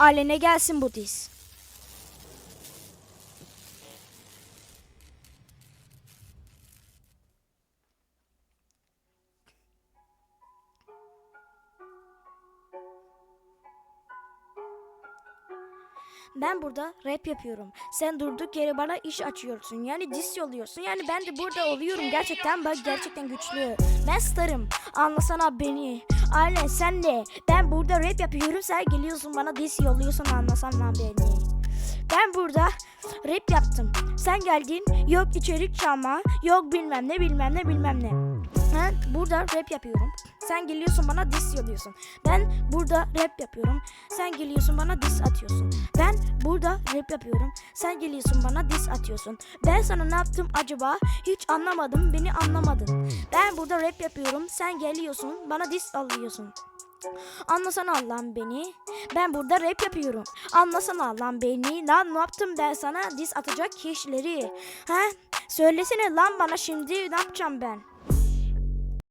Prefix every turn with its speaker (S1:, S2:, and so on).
S1: Alene gelsin bu diz. Ben burada rap yapıyorum. Sen durduk yere bana iş açıyorsun. Yani dis yolluyorsun. Yani ben de burada oluyorum. Gerçekten bak gerçekten güçlü. Ben starım. Anlasana beni. Aynen sen de. Ben burada rap yapıyorum. Sen geliyorsun bana dis yolluyorsun. Anlasana beni. Ben burada rap yaptım. Sen geldin. Yok içerik çalma. Yok bilmem ne bilmem ne bilmem ne. Ben burada rap yapıyorum. Sen geliyorsun bana diss yolluyorsun. Ben burada rap yapıyorum. Sen geliyorsun bana diss atıyorsun. Burada rap yapıyorum. Sen geliyorsun bana diss atıyorsun. Ben sana ne yaptım acaba? Hiç anlamadım. Beni anlamadın. Ben burada rap yapıyorum. Sen geliyorsun bana diss alıyorsun. Anlasana Allah'ım beni. Ben burada rap yapıyorum. Anlasana Allah'ım beni. Lan ne yaptım ben sana? Diss atacak kişileri. Ha? Söylesene lan bana şimdi ne yapacağım ben?